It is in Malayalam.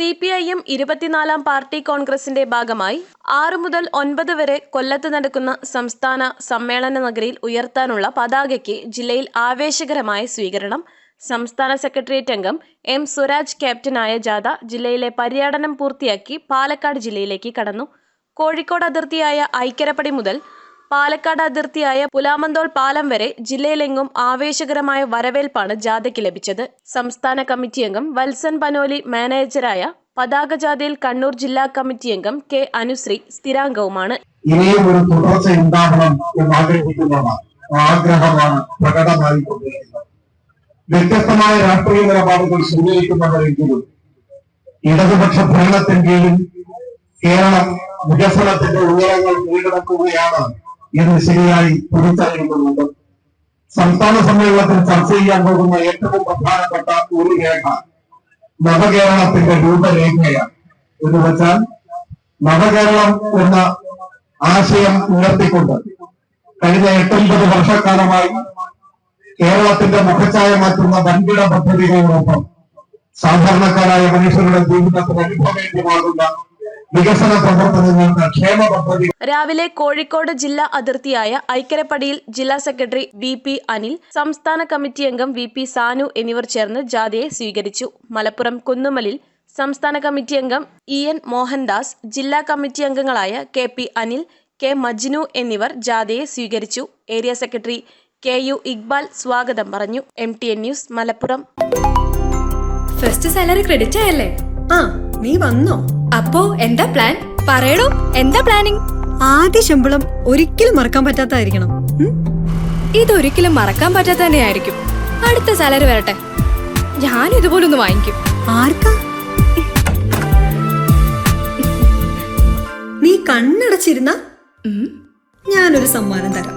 സി പി ഐ എം ഇരുപത്തിനാലാം പാർട്ടി കോൺഗ്രസിന്റെ ഭാഗമായി ആറു മുതൽ ഒൻപത് വരെ കൊല്ലത്ത് നടക്കുന്ന സംസ്ഥാന സമ്മേളന നഗരിയിൽ ഉയർത്താനുള്ള പതാകയ്ക്ക് ജില്ലയിൽ ആവേശകരമായ സ്വീകരണം. സംസ്ഥാന സെക്രട്ടേറിയറ്റ് അംഗം എം സ്വരാജ് ക്യാപ്റ്റനായ ജാഥ ജില്ലയിലെ പര്യടനം പൂർത്തിയാക്കി പാലക്കാട് ജില്ലയിലേക്ക് കടന്നു. കോഴിക്കോട് അതിർത്തിയായ ഐക്കരപ്പടി മുതൽ പാലക്കാട് അതിർത്തിയായ പുലാമന്തോൾ പാലം വരെ ജില്ലയിലെങ്ങും ആവേശകരമായ വരവേൽപ്പാണ് ജാഥയ്ക്ക് ലഭിച്ചത്. സംസ്ഥാന കമ്മിറ്റി അംഗം വത്സൻ പനോലി മാനേജരായ പതാക ജാഥയിൽ കണ്ണൂർ ജില്ലാ കമ്മിറ്റി അംഗം കെ അനുശ്രീ സ്ഥിരാംഗവുമാണ്. ഇനിയും ഒരു തുടർച്ച ഉണ്ടാകണം എന്ന് ആഗ്രഹിക്കുന്നതാണ് ആഗ്രഹമാണ് പ്രകടമായി വ്യത്യസ്തമായ രാഷ്ട്രീയ നിലപാടുകൾ സ്വീകരിക്കുന്നവരെങ്കിലും ഇടതുപക്ഷ ഭരണത്തിന്റെയും കേരളം വികസനത്തിന്റെ ഉയരങ്ങൾ കീഴടക്കുകയാണ് എന്ന് ശരിയായി തിരിച്ചറിയുന്നുണ്ട്. സംസ്ഥാന സമ്മേളനത്തിൽ ചർച്ച ചെയ്യാൻ പോകുന്ന ഏറ്റവും പ്രധാനപ്പെട്ട ഒരു രേഖ നവകേരളത്തിന്റെ രൂപരേഖയാണ്. എന്ന് വെച്ചാൽ നവകേരളം എന്ന ആശയം ഉയർത്തിക്കൊണ്ട് കഴിഞ്ഞ എട്ടൊൻപത് വർഷക്കാലമായി കേരളത്തിന്റെ മുഖച്ഛായ മാറ്റുന്ന വൻകിട പദ്ധതികളോടൊപ്പം സാധാരണക്കാരായ മനുഷ്യരുടെ ജീവിതത്തിന് അനുഭവേദ്യമാകുന്ന വികസന പ്രവർത്തനങ്ങൾക്ക് ക്ഷേമ പദ്ധതി രാവിലെ കോഴിക്കോട് ജില്ലാ അതിർത്തിയായ ഐക്കരപ്പടിയിൽ ജില്ലാ സെക്രട്ടറി വി പി അനിൽ സംസ്ഥാന കമ്മിറ്റി അംഗം വി പി സാനു എന്നിവർ ചേർന്ന് ജാഥയെ സ്വീകരിച്ചു. മലപ്പുറം കുന്നുമലിൽ സംസ്ഥാന കമ്മിറ്റി അംഗം ഇ എൻ മോഹൻദാസ് ജില്ലാ കമ്മിറ്റി അംഗങ്ങളായ K P Anil K Majnu എന്നിവർ ജാഥയെ സ്വീകരിച്ചു. Area secretary K U Iqbal സ്വാഗതം പറഞ്ഞു. M T N news Malappuram. First salary credit ആയല്ലേ? ആ നീ വന്നോ? അപ്പോ എന്താ പ്ലാൻ പറയണോ എന്താ പ്ലാനിങ് ആദ്യ ശമ്പളം ഒരിക്കലും മറക്കാൻ പറ്റാത്തായിരിക്കണം ഉം? ഇതൊരിക്കലും മറക്കാൻ പറ്റാത്ത തന്നെയായിരിക്കും. അടുത്ത സാലറി വരട്ടെ. ഞാൻ ഇതുപോലൊന്ന് വാങ്ങിക്കും. ആർക്കാ? നീ കണ്ണടച്ചിരുന്ന. ഞാനൊരു സമ്മാനം തരാം.